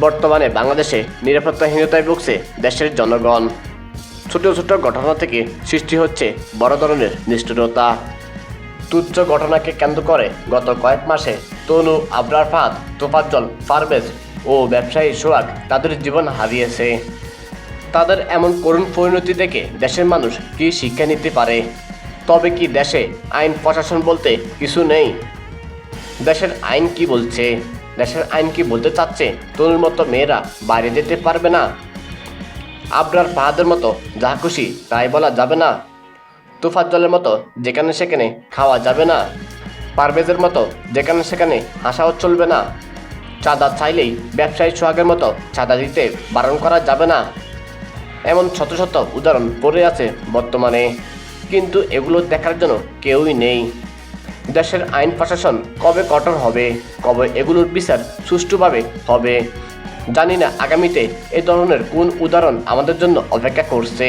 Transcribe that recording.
বর্তমানে বাংলাদেশে নিরাপত্তাহীনতায় ভুগছে দেশের জনগণ। ছোট ছোট ঘটনা থেকে সৃষ্টি হচ্ছে বড় ধরনের নিষ্ঠুরতা। তুচ্ছ ঘটনাকে কেন্দ্র করে গত কয়েক মাসে তনু আবরার ফাঁদ তোফাজ্জল, পারভেজ ও ব্যবসায়ী সোহাগ তাদের জীবন হারিয়েছে। তাদের এমন করুণ পরিণতি দেখে দেশের মানুষ কি শিক্ষা নিতে পারে? তবে কি দেশে আইন প্রশাসন বলতে কিছু নেই? দেশের আইন কি বলছে? দেশের আইন কি বলতে চাচ্ছে? তনুর মতো মেয়েরা বাইরে যেতে পারবে না। আবরার পাহাদের মতো যা খুশি তাই বলা যাবে না। তুফাজ্জলের মতো যেখানে সেখানে খাওয়া যাবে না। পারভেজের মতো যেখানে সেখানে হাসাও চলবে না। চাঁদা চাইলেই ব্যবসায়ী সোহাগের মতো চাঁদা দিতে বারণ করা যাবে না। এমন শত শত উদাহরণ পড়ে আছে বর্তমানে। কিন্তু এগুলো দেখার জন্য কেউই নেই। দেশের আইন প্রশাসন কবে কঠোর হবে, কবে এগুলোর বিচার সুষ্ঠুভাবে হবে, জানি না আগামীতে এ ধরনের কোন উদাহরণ আমাদের জন্য অপেক্ষা করছে।